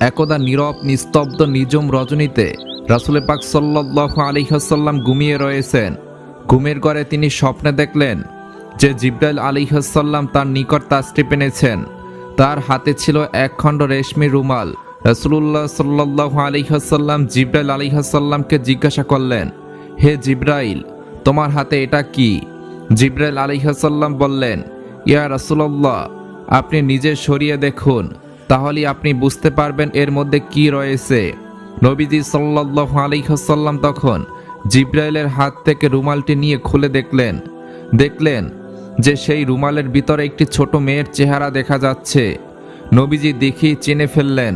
একদা নীরব, নিস্তব্ধ নিজম রজনীতে রাসুলে পাক সাল্লাহ আলিহাসাল্লাম ঘুমিয়ে রয়েছেন। ঘুমের ঘরে তিনি স্বপ্নে দেখলেন যে জিব্রাইল আলিহাসাল্লাম তার নিকট তাস্ত্রি পেনেছেন। তার হাতে ছিল একখণ্ড রেশমি রুমাল। রসুল্লাহ সাল্লাহ আলিহাসাল্লাম জিব্রাইল আলিহাসাল্লামকে জিজ্ঞাসা করলেন, হে জিব্রাইল, তোমার হাতে এটা কি? জিব্রাইল আলিহাসাল্লাম বললেন, ইয়া রসুল্লাহ আপনি নিজে সরিয়ে দেখুন। তাহলে আপনি বুঝতে পারবেন এর মধ্যে কি রয়েছে। নবীজি সাল্লাহ আলিহাসাল্লাম তখন জিব্রাইলের হাত থেকে রুমালটি নিয়ে খুলে দেখলেন। দেখলেন যে সেই রুমালের ভিতরে একটি ছোট মেয়ের চেহারা দেখা যাচ্ছে। নবীজি দেখি চিনে ফেললেন,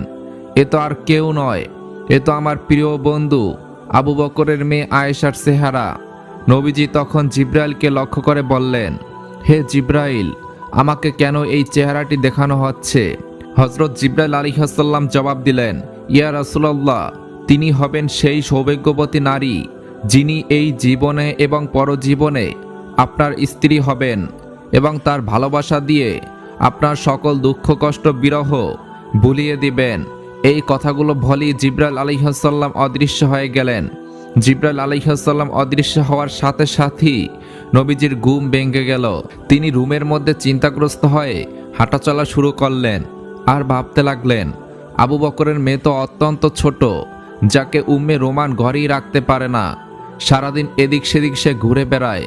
এ তো আর কেউ নয়, এ তো আমার প্রিয় বন্ধু, আবু বকরের মেয়ে আয়েশার চেহারা। নবীজি তখন জিব্রাইলকে লক্ষ্য করে বললেন, হে জিব্রাইল, আমাকে কেন এই চেহারাটি দেখানো হচ্ছে? হজরত জিব্রাইল আলী হাসাল্লাম জবাব দিলেন, ইয়া রাসুলাল্লাহ, তিনি হবেন সেই সৌভাগ্যবতী নারী, যিনি এই জীবনে এবং পরজীবনে আপনার স্ত্রী হবেন এবং তার ভালোবাসা দিয়ে আপনার সকল দুঃখ, কষ্ট, বিরহ ভুলিয়ে দিবেন। এই কথাগুলো বলি জিব্রাইল আলিহাসাল্লাম অদৃশ্য হয়ে গেলেন। জিব্রাইল আলিহাসাল্লাম অদৃশ্য হওয়ার সাথে সাথেই নবীজির ঘুম ভেঙে গেল। তিনি রুমের মধ্যে চিন্তাগ্রস্ত হয়ে হাঁটাচলা শুরু করলেন। আর ভাবতে লাগলেন, আবু বকরের মেয়ে তো অত্যন্ত ছোট, যাকে উম্মে রোমান ঘরেই রাখতে পারে না। সারাদিন এদিক সেদিক সে ঘুরে বেড়ায়।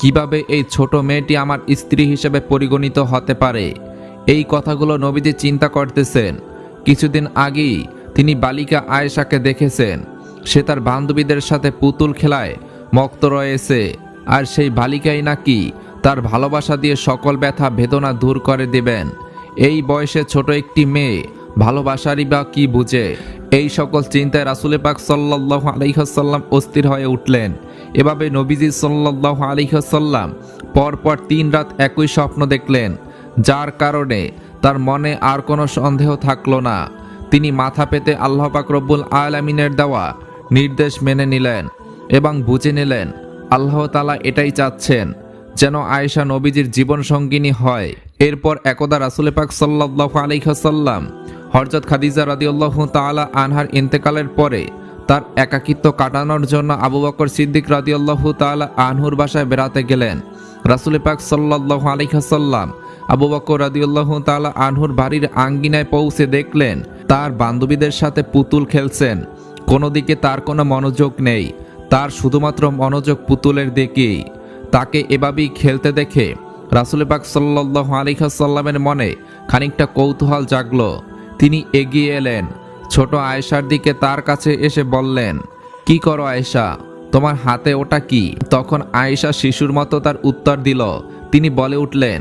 কীভাবে এই ছোট মেয়েটি আমার স্ত্রী হিসেবে পরিগণিত হতে পারে? এই কথাগুলো নবীজি চিন্তা করতেছেন। কিছুদিন আগেই তিনি বালিকা আয়েশাকে দেখেছেন। সে তার বান্ধবীদের সাথে পুতুল খেলায় মক্ত রয়েছে, আর সেই বালিকাই নাকি তার ভালোবাসা দিয়ে সকল ব্যথা বেদনা দূর করে দেবেন। এই বয়সে ছোট একটি মেয়ে, ভালোবাসারই বা কি বুঝে? এই সকল চিন্তায় রাসুলে পাক সাল্লাহ আলহিহাসাল্লাম অস্থির হয়ে উঠলেন। এভাবে নবীজি সাল্লাহ আলহিহাসাল্লাম পরপর তিন রাত একই স্বপ্ন দেখলেন। যার কারণে তার মনে আর কোনো সন্দেহ থাকল না। তিনি মাথা পেতে আল্লাহ পাক রব্বুল আলমিনের দেওয়া নির্দেশ মেনে নিলেন এবং বুঝে নিলেন, আল্লাহ তালা এটাই চাচ্ছেন যেন আয়েশা নবীজির জীবন সঙ্গিনী হয়। এরপর একদা রাসুলে পাক সাল্লাহ আলিহাসাল্লাম হরজত খাদিজা রাদিউল্লাহ তালা আনহার ইন্তেকালের পরে তার একাকিত্ব কাটানোর জন্য আবু বকর সিদ্দিক রাদিউল্লাহ তালা আনহুর বাসায় বেড়াতে গেলেন। রাসুলে পাক সাল্লাহ আলিহাসাল্লাম আবু বকর রাদিউল্লাহ তালা আনহুর বাড়ির আঙ্গিনায় পৌঁছে দেখলেন, তার বান্ধবীদের সাথে পুতুল খেলছেন। কোনো দিকে তার কোনো মনোযোগ নেই, তার শুধুমাত্র মনোযোগ পুতুলের দিকেই। তাকে এভাবেই খেলতে দেখে রাসুল পাক সাল্লাহ আলিহাসাল্লামের মনে খানিকটা কৌতূহল জাগলো। তিনি এগিয়ে এলেন। ছোট আয়েশার দিকে তার কাছে এসে বললেন, কি করো আয়েশা? তোমার হাতে ওটা কি? তখন আয়েশা শিশুর মতো তার উত্তর দিল। তিনি বলে উঠলেন,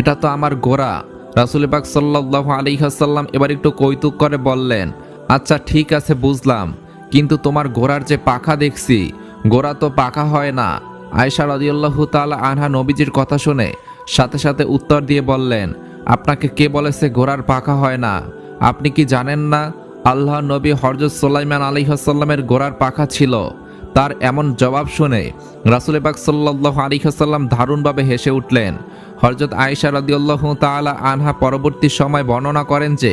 এটা তো আমার গোড়া। রাসুল পাক সাল্লাহ আলিহাসাল্লাম এবার একটু কৌতুক করে বললেন আচ্ছা ঠিক আছে, বুঝলাম। কিন্তু তোমার ঘোড়ার যে পাখা দেখছি, গোড়া তো পাখা হয় না। আয়সা রাদিউল্লাহ তালা আনহা নবীজির কথা শুনে সাথে সাথে উত্তর দিয়ে বললেন, আপনাকে কে বলেছে ঘোড়ার পাখা হয় না? আপনি কি জানেন না, আল্লাহ নবী হরজত সোলাইমান আলিহাসাল্লামের ঘোড়ার পাখা ছিল। তার এমন জবাব শুনে রাসুল পাক সাল্লাহ আলিহাসাল্লাম দারুণভাবে হেসে উঠলেন। হরজত আয়েশা রাদিউল্লাহ তালা আনহা পরবর্তী সময় বর্ণনা করেন যে,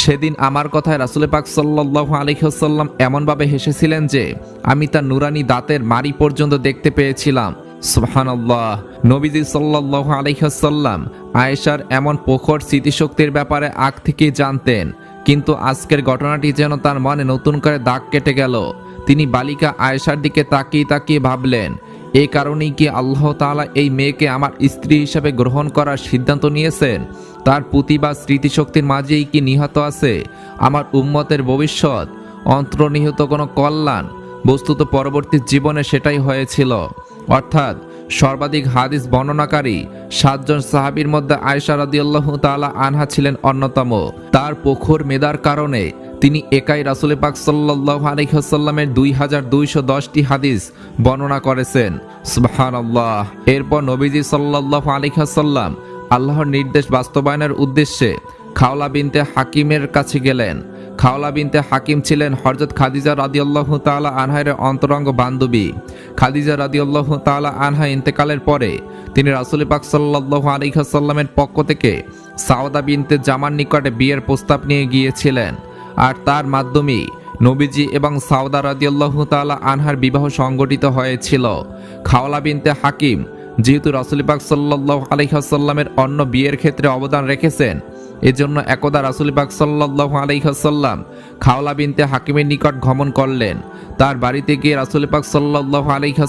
সেদিন আমার কথায় রাসুল পাক সাল্লাহ আলিহাসাল্লাম এমনভাবে হেসেছিলেন যে, আমি তার নুরানি দাঁতের মারি পর্যন্ত দেখতে পেয়েছিলাম। সুবহানাল্লাহ। নবীজি সাল্লাহ আলিহাসাল্লাম আয়েশার এমন প্রখর স্মৃতিশক্তির ব্যাপারে আগ থেকেই জানতেন। কিন্তু আজকের ঘটনাটি যেন তার মনে নতুন করে দাগ কেটে গেল। তিনি বালিকা আয়েশার দিকে তাকিয়ে তাকিয়ে ভাবলেন এই কারণেই কি আল্লাহ তাআলা এই মেয়েকে আমার স্ত্রী হিসেবে গ্রহণ করার সিদ্ধান্ত নিয়েছেন? তার পুঁতি বা স্মৃতিশক্তির মাঝেই কি নিহত আছে? আমার উম্মতের ভবিষ্যৎ? অন্তর্নিহিত কোনো কল্যাণ? বস্তুত পরবর্তী জীবনে সেটাই হয়েছিল। অর্থাৎ সর্বাধিক হাদিস বর্ণনাকারী সাতজন সাহাবীর মধ্যে আয়সা রাদিয়াল্লাহু তাআলা আনহা ছিলেন অন্যতম। তার প্রখর মেধার কারণে তিনি একাই রাসুলে পাক সাল্লাহ আলহিহাসাল্লামের দুই হাজার দুইশো দশটি হাদিস বর্ণনা করেছেন। সুবহান আল্লাহ এরপর নবীজি সাল্লাহ আলহিহাসাল্লাম আল্লাহর নির্দেশ বাস্তবায়নের উদ্দেশ্যে খাওলা বিনতে হাকিমের কাছে গেলেন। খাওলা বিনতে হাকিম ছিলেন হরজত খাদিজা রাদিয়াল্লাহ তাআলা আনহার অন্তরঙ্গ বান্ধবী। খাদিজা রাদিয়াল্লাহ তাআলা আনহা ইন্তেকালের পরে তিনি রাসুল পাক সাল্লাহ আলিহাসাল্লামের পক্ষ থেকে সাওদা বিনতে জামার নিকটে বিয়ের প্রস্তাব নিয়ে গিয়েছিলেন। আর তার মাধ্যমেই নবীজি এবং সাউদা রাদিয়াল্লাহু তাআলা আনহার বিবাহ সংগঠিত হয়েছিল। খাওলা বিনতে হাকিম যেহেতু রাসূল পাক সাল্লাল্লাহু আলাইহি অন্য বিয়ের ক্ষেত্রে অবদান রেখেছেন এজন্য একদা রাসূল পাক সাল্লাল্লাহু আলাইহি খাওলা বিনতে হাকিমের নিকট গমন করলেন। তার বাড়িতে গিয়ে রাসূল পাক সাল্লাল্লাহু আলাইহি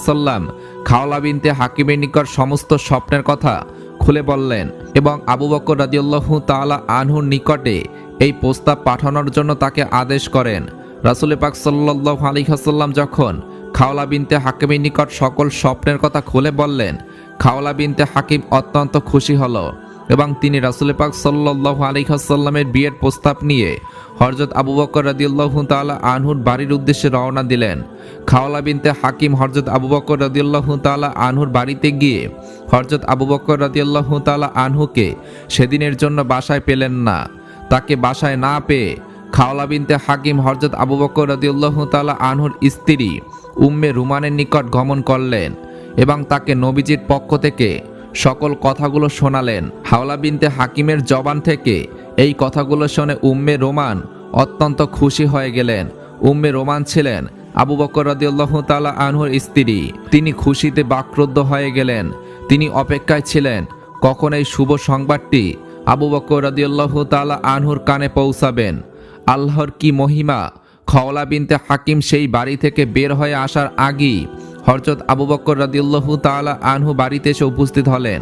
খাওলা বিনতে হাকিমের নিকট সমস্ত স্বপ্নের কথা খুলে বললেন এবং আবু বকর রাদিয়াল্লাহু তাআলা আনহুর নিকটে এই প্রস্তাব পাঠানোর জন্য তাকে আদেশ করেন। রাসূল পাক সাল্লাল্লাহু আলাইহি যখন খাওলা বিনতে হাকিমের নিকট সকল স্বপ্নের কথা খুলে বললেন, খাওলা বিনতে হাকিম অত্যন্ত খুশি হলো। এবং তিনি রাসুল পাক সাল্লাল্লাহু আলাইহি ওয়াসাল্লামের বিয়ের প্রস্তাব নিয়ে হযরত আবু বকর রাদিয়াল্লাহু তাআলা আনহুর বাড়ির উদ্দেশ্যে রওনা দিলেন। খাওলা বিনতে হাকিম হরজত আবু বকর রাদিয়াল্লাহু তাআলা আনহুর বাড়িতে গিয়ে হযরত আবু বকর রাদিয়াল্লাহু তাআলা আনহুকে সেদিনের জন্য বাসায় পেলেন না। তাকে বাসায় না পেয়ে খাওলা বিনতে হাকিম হরজত আবু বকর রাদিয়াল্লাহু তাআলা আনহুর স্ত্রী উম্মে রুমানের নিকট গমন করলেন এবং তাকে নবীজির পক্ষ থেকে সকল কথাগুলো শোনালেন। হাওলা বিনতে হাকিমের জবান থেকে এই কথাগুলো শুনে উম্মে রোমান অত্যন্ত খুশি হয়ে গেলেন। উম্মে রোমান ছিলেন আবু বকর রাদিয়াল্লাহু তাআলা আনহুর স্ত্রী। তিনি খুশিতে বাক্রুদ্ধ হয়ে গেলেন। তিনি অপেক্ষায় ছিলেন, কখন এই শুভ সংবাদটি আবু বকর রাদিয়াল্লাহু তাআলা আনহুর কানে পৌঁছাবেন? আল্লাহর কি মহিমা? খওলা বিনতে হাকিম সেই বাড়ি থেকে বের হয়ে আসার আগেই হরজত আবু বক্কর রাদিউল্লাহু তাআলা আনহু বাড়িতে এসে উপস্থিত হলেন।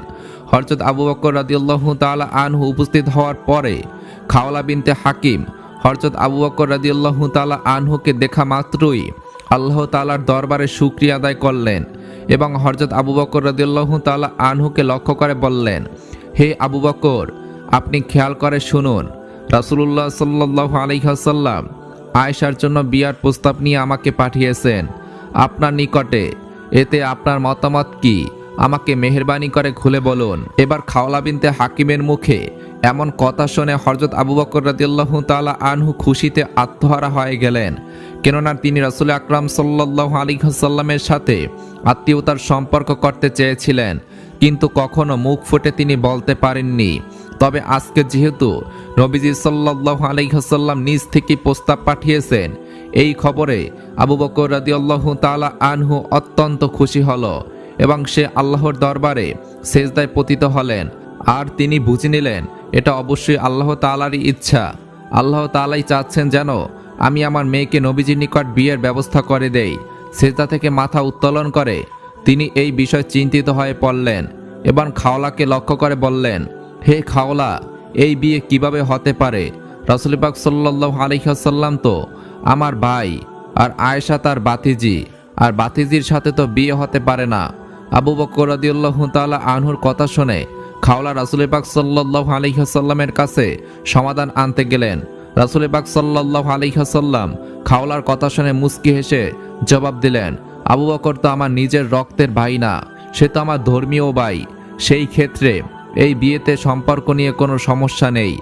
হরজত আবু বক্কর রাদিউল্লাহু তাআলা আনহু উপস্থিত হওয়ার পরে খাওয়ালা বিনতে হাকিম হরজত আবু বক্কর রাদিউল্লাহু তালা আনহুকে দেখা মাত্রই আল্লাহ তালার দরবারে শুকরিয়া আদায় করলেন এবং হরজত আবু বক্কর রাদিউল্লাহু তালা আনহুকে লক্ষ্য করে বললেন, হে আবু বক্কর আপনি খেয়াল করে শুনুন। রাসূলুল্লাহ সাল্লাল্লাহু আলাইহি ওয়াসাল্লাম আয়েশার জন্য বিয়ার প্রস্তাব নিয়ে আমাকে পাঠিয়েছেন। আপনার নিকটে। এতে আপনার মতামত কি? আমাকে মেহরবানি করে খুলে বলুন। এবার খাওলা বিনতে হাকিমের মুখে এমন কথা শুনে হরজত আবু বকর রাদিয়াল্লাহু তাআলা আনহু খুশিতে আত্মহারা হয়ে গেলেন। কেননা তিনি রাসূল আকরাম সাল্লাল্লাহু আলাইহি ওয়াসাল্লামের সাথে আত্মীয়তার সম্পর্ক করতে চেয়েছিলেন। কিন্তু কখনো মুখ ফুটে তিনি বলতে পারেননি। তবে আজকে যেহেতু নবীজি সাল্লাল্লাহু আলাইহি ওয়াসাল্লাম নিজ থেকে প্রস্তাব পাঠিয়েছেন এই খবরে আবু বকর রাদিয়াল্লাহু তাআলা আনহু অত্যন্ত খুশি হল এবং সে আল্লাহর দরবারে সেজদায় পতিত হলেন। আর তিনি বুঝে নিলেন, এটা অবশ্যই আল্লাহ তালারই ইচ্ছা। আল্লাহ তাআলাই চাচ্ছেন যেন আমি আমার মেয়েকে নবীজির নিকট বিয়ের ব্যবস্থা করে দেই। সেজদা থেকে মাথা উত্তোলন করে তিনি এই বিষয় চিন্তিত হয়ে পড়লেন এবং খাওলাকে লক্ষ্য করে বললেন, হে খাওলা, এই বিয়ে কীভাবে হতে পারে? রাসুল পাক সাল্লাহ আলহাসাল্লাম তো আমার ভাই আর আয়েশা তার বাতিজি। আর বাতিজির সাথে তো বিয়ে হতে পারে না। আবু বকর রাদিউল্লাহ তাআলা আনহুর কথা শুনে খাওলা রাসুল পাক সাল্লাহ আলহাসাল্লামের কাছে সমাধান আনতে গেলেন। রাসুল পাক সাল্লাহ আলহাসাল্লাম খাওলার কথা শুনে মুস্কি হেসে জবাব দিলেন, আবু বকর তো আমার নিজের রক্তের ভাই না, সে তো আমার ধর্মীয় ভাই। সেই ক্ষেত্রে এই বিয়েতে সম্পর্ক নিয়ে কোনো সমস্যা নেই।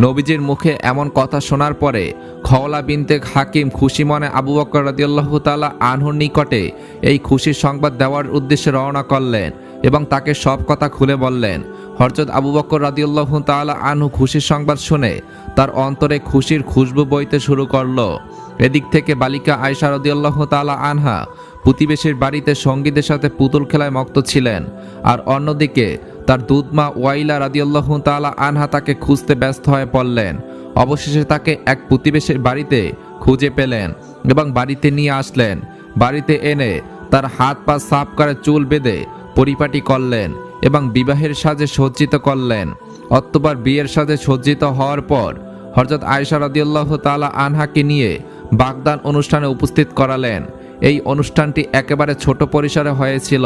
নবীজির মুখে এমন কথা শোনার পরে খওলা বিনতে হাকিম খুশি মনে আবু বকর রাদিয়াল্লাহ তাআলা আনহুর নিকটে এই খুশির সংবাদ দেওয়ার উদ্দেশ্যে রওনা করলেন এবং তাকে সব কথা খুলে বললেন। হরজত আবু বকর রাদিয়াল্লাহ তাআলা আনহু খুশির সংবাদ শুনে তার অন্তরে খুশির খুশবু বইতে শুরু করল। এদিক থেকে বালিকা আয়সা রাদিয়াল্লাহ তাআলা আনহা প্রতিবেশীর বাড়িতে সঙ্গীদের সাথে পুতুল খেলায় মক্ত ছিলেন আর অন্যদিকে তার দুধমা ওয়াইলা রাদিয়াল্লাহু তাআলা আনহা তাকে খুঁজতে ব্যস্ত হয়ে পড়লেন। অবশেষে তাকে এক প্রতিবেশীর বাড়িতে খুঁজে পেলেন এবং বাড়িতে নিয়ে আসলেন। বাড়িতে এনে তার হাত পা সাফ করে চুল বেঁধে পরিপাটি করলেন এবং বিবাহের সাজে সজ্জিত করলেন। অতঃপর বিয়ের সাজে সজ্জিত হওয়ার পর হযরত আয়েশা রাদিয়াল্লাহু তাআলা আনহাকে নিয়ে বাগদান অনুষ্ঠানে উপস্থিত করালেন। এই অনুষ্ঠানটি একেবারে ছোট পরিসরে হয়েছিল।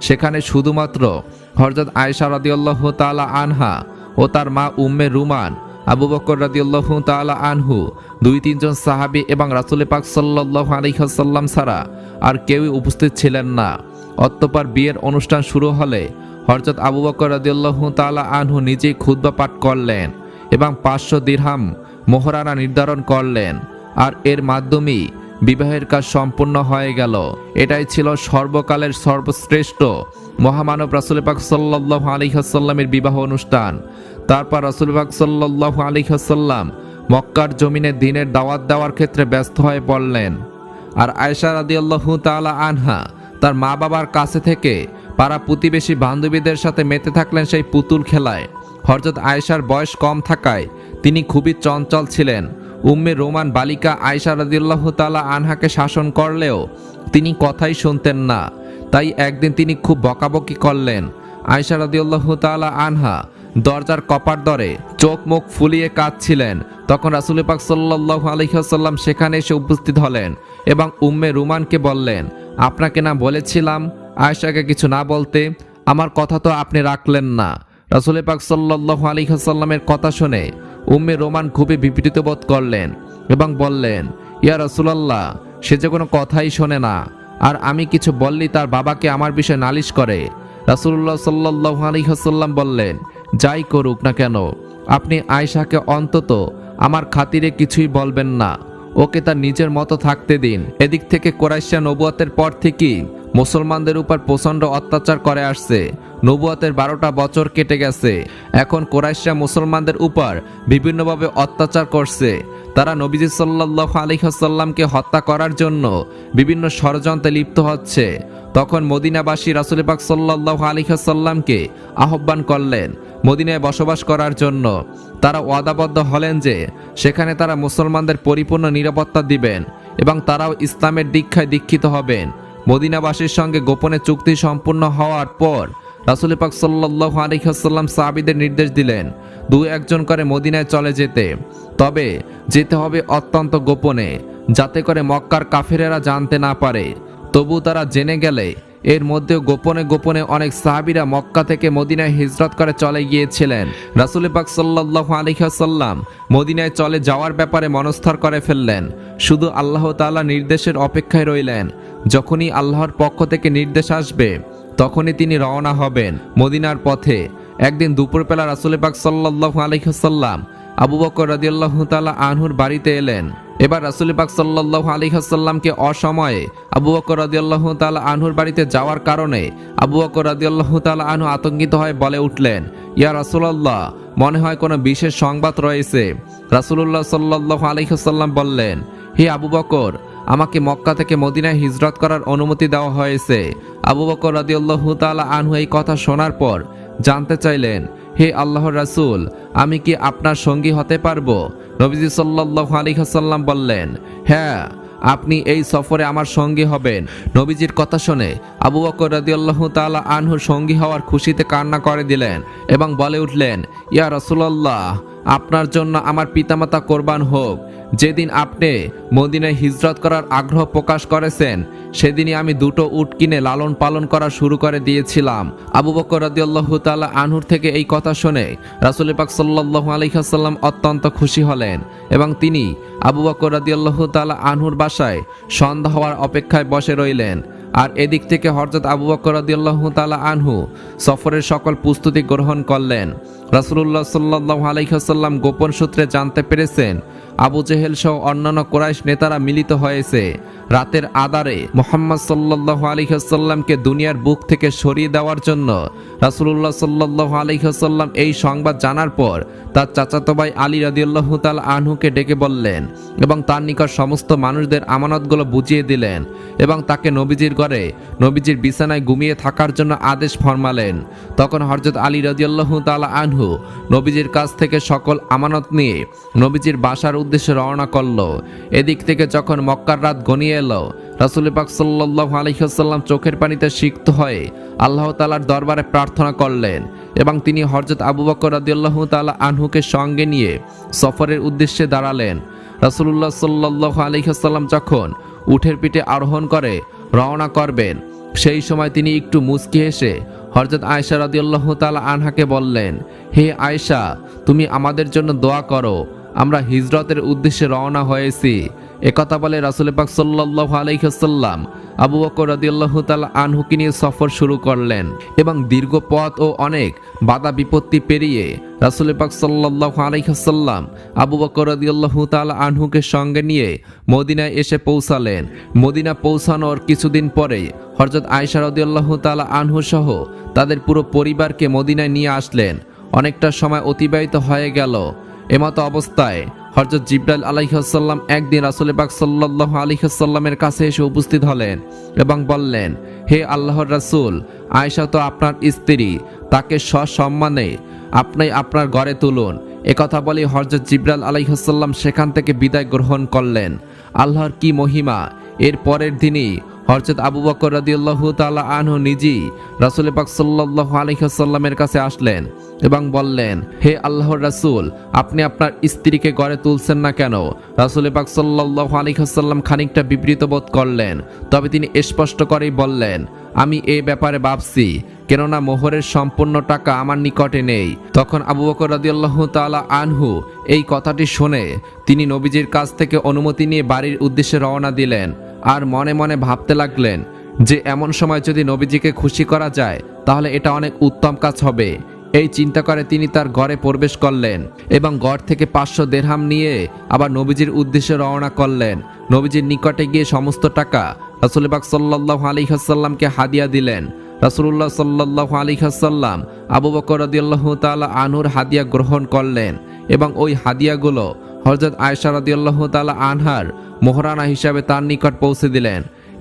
সেখানে শুধুমাত্র হরজত আয়েশা রাদিউল্লাহ তাআলা আনহা ও তার মা উম্মে রুমান, আবু বকর রাদিউল্লাহ তাআলা আনহু, দুই তিনজন সাহাবী এবং রাসূল পাক সাল্লাল্লাহু আলাইহি ওয়াসাল্লাম ছাড়া আর কেউই উপস্থিত ছিলেন না। অতঃপর বিয়ের অনুষ্ঠান শুরু হলে হরজত আবু বকর রাদিউল্লাহ তাআলা আনহু নিজেই খুতবা পাঠ করলেন এবং পাঁচশো দিরহাম মোহরানা নির্ধারণ করলেন। আর এর মাধ্যমেই বিবাহের কাজ সম্পূর্ণ হয়ে গেল। এটাই ছিল সর্বকালের সর্বশ্রেষ্ঠ মহামানব রাসুল পাক সাল্লাহ আলিহাসাল্লামের বিবাহ অনুষ্ঠান। তারপর রাসুল পাক সাল্লাহ আলিহাসাল্লাম মক্কার জমিনে দিনের দাওয়াত দেওয়ার ক্ষেত্রে ব্যস্ত হয়ে পড়লেন। আর আয়সা রাদিয়াল্লাহু তাআলা আনহা তার মা বাবার কাছে থেকে পাড়া প্রতিবেশী বান্ধবীদের সাথে মেতে থাকলেন সেই পুতুল খেলায়। হরজত আয়েশার বয়স কম থাকায় তিনি খুবই চঞ্চল ছিলেন। উম্মে রোমান বালিকা আয়সা রাদিয়াল্লাহ তাআলা আনহাকে শাসন করলেও তিনি কথাই শুনতেন না। তাই একদিন তিনি খুব বকাবকি করলেন। আয়সা রাদিয়াল্লাহ তাআলা আনহা দরজার কপার দরে চোখ মুখ ফুলিয়ে কাঁদছিলেন। তখন রাসুল পাক সাল্লাহ আলহিহাসাল্লাম সেখানে এসে উপস্থিত হলেন এবং উম্মে রুমানকে বললেন, আপনাকে না বলেছিলাম আয়েশাকে কিছু না বলতে? আমার কথা তো আপনি রাখলেন না। রাসুল পাক সাল্লাহ আলহিহাসাল্লামের কথা শুনে উম্মে রোমান খুবই বিপৃত বোধ করলেন এবং বললেন, ইয়া রাসুলাল্লাহ, সে যে কোনো কথাই শোনে না। আর আমি কিছু বললি তার বাবাকে আমার বিষয়ে নালিশ করে। রাসুল্লাহ সাল্লাহ আলহিহাসাল্লাম বললেন, যাই করুক না কেন, আপনি আয়শাকে অন্তত আমার খাতিরে কিছুই বলবেন না। ওকে তার নিজের মতো থাকতে দিন। এদিক থেকে কোরাইশিয়া নবুয়াতের পর থেকেই মুসলমানদের উপর প্রচণ্ড অত্যাচার করে আসছে। নবুয়াতের বারোটা বছর কেটে গেছে। এখন কোরাইশা মুসলমানদের উপর বিভিন্নভাবে অত্যাচার করছে। তারা নবীজি সাল্লাহ আলিহাসাল্লামকে হত্যা করার জন্য বিভিন্ন ষড়যন্ত্রে লিপ্ত হচ্ছে। তখন মদিনাবাসী রাসুল পাক সাল্লাহ আলিহাসাল্লামকে আহ্বান করলেন মদিনায় বসবাস করার জন্য। তারা ওয়াদাবদ্ধ হলেন যে সেখানে তারা মুসলমানদের পরিপূর্ণ নিরাপত্তা দিবেন এবং তারাও ইসলামের দীক্ষায় দীক্ষিত হবেন। মদিনাবাসীর সঙ্গে গোপনে চুক্তি সম্পূর্ণ হওয়ার পর রাসুল পাক সাল্লাহ আলিহাসাল্লাম সাহাবিদের নির্দেশ দিলেন দু একজন করে মদিনায় চলে যেতে। তবে যেতে হবে অত্যন্ত গোপনে, যাতে করে মক্কার কাফেরেরা জানতে না পারে। তবু তারা জেনে গেলে, এর মধ্যেও গোপনে গোপনে অনেক সাহাবিরা মক্কা থেকে মদিনায় হিজরত করে চলে গিয়েছিলেন। রাসুল পাক সাল্লাহ আলিহাসাল্লাম মদিনায় চলে যাওয়ার ব্যাপারে মনস্থর করে ফেললেন। শুধু আল্লাহ তাআলা নির্দেশের অপেক্ষায় রইলেন, যখনই আল্লাহর পক্ষ থেকে নির্দেশ আসবে তখনই তিনি রওনা হবেন মদিনার পথে। একদিন দুপুরবেলা রাসুল পাক সাল্লাহ আলিহাসাল্লাম আবু বকর রাদিয়াল্লাহ তাআলা আনহুর বাড়িতে এলেন। এবার রাসুল পাক সাল্লাহ আলিহাসাল্লামকে অসময়ে আবু বকর রাদিয়াল্লাহ তাআলা আনহুর বাড়িতে যাওয়ার কারণে আবু বকর রাদিয়াল্লাহ তাআলা আনহু আতঙ্কিত হয়ে বলে উঠলেন, ইয়া রাসূলুল্লাহ, মনে হয় কোনো বিশেষ সংবাদ রয়েছে? রাসূলুল্লাহ সাল্লাহ আলিহাসাল্লাম বললেন, হে আবু বকর আমাকে মক্কা থেকে মদিনায় হিজরত করার অনুমতি দেওয়া হয়েছে। আবু বকর রাদিয়াল্লাহ তাআলা আনহু এই কথা শোনার পর জানতে চাইলেন, হে আল্লাহ রাসূল, আমি কি আপনার সঙ্গী হতে পারব? নবীজি সাল্লাল্লাহু আলাইহি ওয়াসাল্লাম বললেন হ্যাঁ আপনি এই সফরে আমার সঙ্গী হবেন। নবীজির কথা শুনে আবু বকর রাদিয়াল্লাহু তাআলা আনহুর সঙ্গী হওয়ার খুশিতে কান্না করে দিলেন এবং বলে উঠলেন, ইয়া রাসূলুল্লাহ আপনার জন্য আমার পিতামাতা কোরবান হোক। যেদিন আপনি মদিনায় হিজরত করার আগ্রহ প্রকাশ করেছেন, সেদিনই আমি দুটো উট কিনে লালন পালন করা শুরু করে দিয়েছিলাম। আবু বকর রাদিয়াল্লাহু তাআলা আনহুর থেকে এই কথা শুনে রাসূল পাক সাল্লাল্লাহু আলাইহি ওয়াসাল্লাম অত্যন্ত খুশি হলেন এবং তিনি আবু বকর রাদিয়াল্লাহু তাআলা আনহুর বাসায় সন্ধ্যা হওয়ার অপেক্ষায় বসে রইলেন। আর এদিক থেকে হরজত আবু বকর রদিয়াল্লাহ তালা আনহু সফরের সকল প্রস্তুতি গ্রহণ করলেন। রাসুল্লাহ সাল্লাহ আলাইহি গোপন সূত্রে জানতে পেরেছেন আবু জেহেল সহ অন্যান্য কোরাইশ নেতারা মিলিত হয়েছে। রাতের আদারে মোহাম্মদ সাল্লাহ আলিহাসাল্লামকে দুনিয়ার বুক থেকে সরিয়ে দেওয়ার জন্য রাসুলুল্লাহ সাল্লাহ আলিহাসাল্লাম এই সংবাদ জানার পর তার চাচাতো ভাই আলী রাদিউল্লাহ তাল আনহুকে ডেকে বললেন এবং তার নিকট সমস্ত মানুষদের আমানতগুলো বুঝিয়ে দিলেন এবং তাকে নবীজির ঘরে, নবীজির বিছানায় ঘুমিয়ে থাকার জন্য আদেশ ফরমালেন। তখন হরজত আলী রাদিউল্লাহ তাল আনহু নবীজির কাছ থেকে সকল আমানত নিয়ে নবীজির বাসার উদ্দেশ্যে রওনা করল। এদিক থেকে যখন মক্কার রাত গনিয়ে এলো, রাসুল পাক সাল্লাহ আলহিহাল্লাম চোখের পানিতে সিক্ত হয়ে আল্লাহ তালার দরবারে প্রার্থনা করলেন এবং তিনি হরজত আবু বকর রাদিয়াল্লাহ তালা আনহুকে সঙ্গে নিয়ে সফরের উদ্দেশ্যে দাঁড়ালেন। রাসুল্লাহ সাল্লাহ আলহিহাল্লাম যখন উঠের পিঠে আরোহণ করে রওনা করবেন, সেই সময় তিনি একটু মুচকি হেসে হরজত আয়সা রাদিয়াল্লাহ তালা আনহাকে বললেন, হে আয়সা তুমি আমাদের জন্য দোয়া করো। আমরা হিজরতের উদ্দেশ্যে রওনা হয়েছি। একথা বলে রাসুল পাক সাল্লাহ আলাইসাল্লাম আবু বকর রাদিয়াল্লাহ তালা আনহুকে নিয়ে সফর শুরু করলেন এবং দীর্ঘ পথ ও অনেক বাধা বিপত্তি পেরিয়ে রাসুল পাক সাল্লাহ আলাইসাল্লাম আবু বকর রাদিয়াল্লাহ তালা আনহুকে সঙ্গে নিয়ে মদিনায় এসে পৌঁছালেন। মদিনা পৌঁছানোর কিছুদিন পরে হরজত আয়সা রদিয়াল্লাহ তালা আনহু সহ তাদের পুরো পরিবারকে মদিনায় নিয়ে আসলেন। অনেকটা সময় অতিবাহিত হয়ে গেল। এমতো অবস্থায় হরজত জিব্রাইল আলাইহাসাল্লাম একদিন রাসুল পাক সাল্লাহ আলিহাসাল্লামের কাছে এসে উপস্থিত হলেন এবং বললেন, হে আল্লাহর রাসূল, আয়েশা তো আপনার স্ত্রী, তাকে সসম্মানে আপনি আপনার ঘরে তুলুন। একথা বলে হরজত জিব্রাইল আলাইহাসাল্লাম সেখান থেকে বিদায় গ্রহণ করলেন। আল্লাহর কি মহিমা? এর পরের দিনই হরজত আবু বকর রাদিয়াল্লাহু তাআলা আনহু নিজেই রাসূল পাক সাল্লাল্লাহু আলাইহি সাল্লামের কাছে আসলেন এবং বললেন, হে আল্লাহর রাসুল, আপনি আপনার স্ত্রীকে গড়ে তুলছেন না কেন? রাসূল পাক সাল্লাল্লাহু আলাইহি সাল্লাম খানিকটা বিবৃত বোধ করলেন। তবে তিনি স্পষ্ট করেই বললেন, আমি এ ব্যাপারে ভাবছি, কেননা মোহরের সম্পূর্ণ টাকা আমার নিকটে নেই। তখন আবু বকর রাদিয়াল্লাহু তাআলা আনহু এই কথাটি শুনে তিনি নবীজির কাছ থেকে অনুমতি নিয়ে বাড়ির উদ্দেশ্যে রওনা দিলেন। আর মনে মনে ভাবতে লাগলেন যে এমন সময় যদি নবীজিকে খুশি করা যায়, তাহলে এটা অনেক উত্তম কাজ হবে। এই চিন্তা করে তিনি তার ঘরে প্রবেশ করলেন এবং ঘর থেকে পাঁচশো দেড়হাম নিয়ে আবার নবীজির উদ্দেশ্যে রওনা করলেন। নবীজির নিকটে গিয়ে সমস্ত টাকা রাসুলবাক সাল্লাহ আলিহাসাল্লামকে হাদিয়া দিলেন। রাসুল্লাহ সাল্লাহ আলিহাসাল্লাম আবু বকর রদিয়াল্লাহ তালা আনুর হাদিয়া গ্রহণ করলেন এবং ওই হাদিয়াগুলো হজরত আয়সা রদিয়াল্লাহ তালা আনহার মহারানা হিসাবে তার নিকট পৌঁছে দিলেন।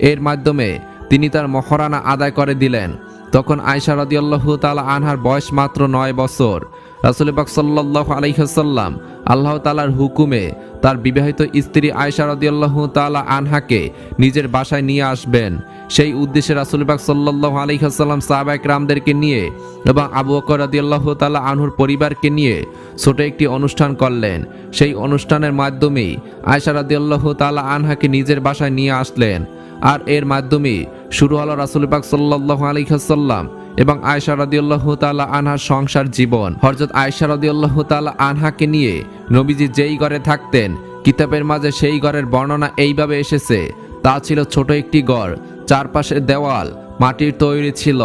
এর মাধ্যমে তিনি তার মহারানা আদায় করে দিলেন। তখন আয়সা রদিয়াল্লাহ তালা আনহার বয়স মাত্র নয় বছর। রাসুল পাক সাল্লাহ আলহিহাসাল্লাম আল্লাহ তালার হুকুমে তার বিবাহিত স্ত্রী আয়সা রদিয়াল্লাহ তালা আনহাকে নিজের বাসায় নিয়ে আসবেন। সেই উদ্দেশ্যে রাসুল পাক সাল্লাহ আলহিহাসাল্লাম সাহবাক রামদেরকে নিয়ে এবং আবু বকর রদিয়াল্লাহ তালা আনহুর পরিবারকে নিয়ে ছোট একটি অনুষ্ঠান করলেন। সেই অনুষ্ঠানের মাধ্যমেই আয়সা রদিয়াল্লাহ তালা আনহাকে নিজের বাসায় নিয়ে আসলেন। আর এর মাধ্যমে শুরু হলো রাসুল পাক সাল্লাহ আলিহাসাল্লাম এবং আয়সা রদিউল্লাহ তালা আনহার সংসার জীবন। হরজত আয়সা রদিউল্লাহ তালা আনহাকে নিয়ে নবীজি যেই ঘরে থাকতেন, কিতাবের মাঝে সেই ঘরের বর্ণনা এইভাবে এসেছে। তা ছিল ছোট একটি ঘর, চারপাশের দেওয়াল মাটির তৈরি ছিল।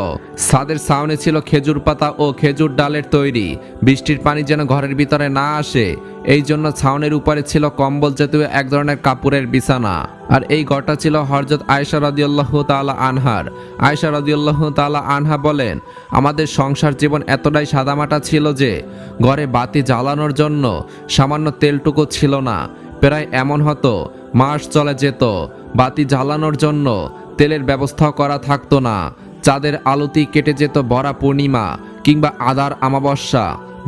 ছাদের ছাউনি ছিল খেজুর পাতা ও খেজুর ডালের তৈরি। বৃষ্টির পানি যেন ঘরের ভিতরে না আসে। এই জন্য ছাউনের উপরে ছিল কম্বল জাতীয় এক ধরনের কাপড়ের বিছানা। আর এই ঘরটা ছিল হরজত আয়সা রাদিউল্লাহ তালা আনহার। আয়সা রাদিউল্লাহ তালা আনহা বলেন, আমাদের সংসার জীবন এতটাই সাদামাটা ছিল যে, ঘরে বাতি জ্বালানোর জন্য সামান্য তেলটুকু ছিল না। প্রায় এমন হতো, মাস চলে যেত, বাতি জ্বালানোর জন্য তেলের ব্যবস্থা করা থাকতো না, চাঁদের আলোতেই কেটে যেত বড়া পূর্ণিমা কিংবা আদার আমাবস্যা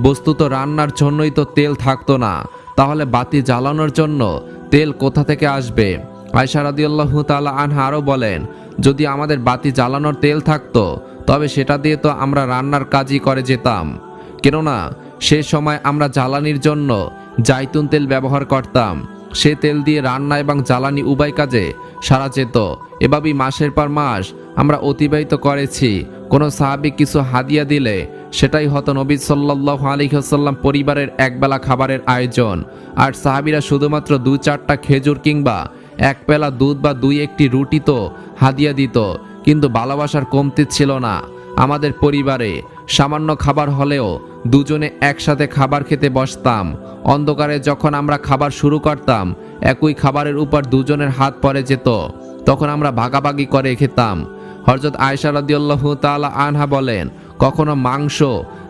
বস্তুত রান্নার জন্যই তো তেল থাকতো না, তাহলে বাতি জ্বালানোর জন্য তেল কোথা থেকে আসবে? আয়সা রাদিয়াল্লাহ তাআলা আনহা আরও বলেন, যদি আমাদের বাতি জ্বালানোর তেল থাকতো, তবে সেটা দিয়ে তো আমরা রান্নার কাজই করে যেতাম। কেননা সে সময় আমরা জ্বালানির জন্য জাইতুন তেল ব্যবহার করতাম। সে তেল দিয়ে রান্না এবং জ্বালানি উভয় কাজে সারা যেত। এভাবেই মাসের পর মাস আমরা অতিবাহিত করেছি। কোনো সাহাবি কিছু হাদিয়া দিলে সেটাই হতো নবী সাল্লাহ আলিহাসাল্লাম পরিবারের একবেলা খাবারের আয়োজন। আর সাহাবিরা শুধুমাত্র দু চারটা খেজুর কিংবা এক পেলা দুধ বা দুই একটি রুটি তো হাদিয়া দিত। কিন্তু ভালোবাসার কমতি ছিল না। আমাদের পরিবারে সামান্য খাবার হলেও দুজনে একসাথে খাবার খেতে বসতাম। অন্ধকারে যখন আমরা খাবার শুরু করতাম, একই খাবারের উপর দুজনের হাত পড়ে যেত, তখন আমরা ভাগাভাগি করে খেতাম। হরজত আয়সা রাদিউল্লাহ তাআলা আনহা বলেন, কখনো মাংস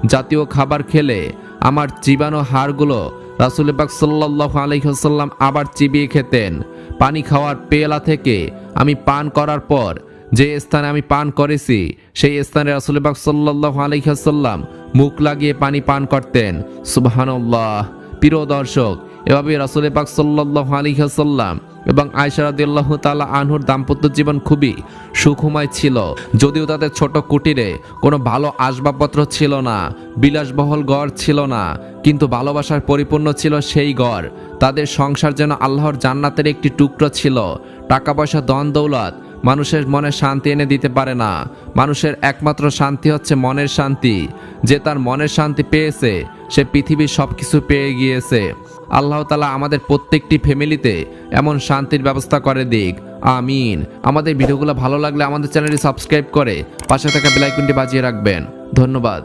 জাতীয় খাবার খেলে আমার চিবানো হাড়গুলো রাসুল পাক সাল্লাহ আলহিহাল্লাম আবার চিবিয়ে খেতেন। পানি খাওয়ার পেলা থেকে আমি পান করার পর যে স্থানে আমি পান করেছি, সেই স্থানে রাসুল পাক সাল্লাহ আলহিহাল্লাম মুখ লাগিয়ে পানি পান করতেন। সুবাহান্লাহ প্রিয় দর্শক, এভাবে রাসুল পাক সাল্লাহ আলহিহাল্লাম এবং আয়সারাদিল্লাহ তালা আনহুর দাম্পত্য জীবন খুবই সুখময় ছিল। যদিও তাদের ছোট কুটিরে কোনো ভালো আসবাবপত্র ছিল না, বিলাসবহল গড় ছিল না, কিন্তু ভালোবাসার পরিপূর্ণ ছিল সেই গড় তাদের সংসার যেন আল্লাহর জান্নাতের একটি টুকরো ছিল। টাকা পয়সা দন দৌলত মানুষের মনে শান্তি এনে দিতে পারে না। মানুষের একমাত্র শান্তি হচ্ছে মনের শান্তি। যে তার মনের শান্তি পেয়েছে, সে পৃথিবীর সব কিছু পেয়ে গিয়েছে। আল্লাহ তালা আমাদের প্রত্যেকটি ফ্যামিলিতে এমন শান্তির ব্যবস্থা করে দিক। আমিন। আমাদের ভিডিওগুলো ভালো লাগলে আমাদের চ্যানেলটি সাবস্ক্রাইব করে পাশে থাকা বেলাইকনটি বাজিয়ে রাখবেন। ধন্যবাদ।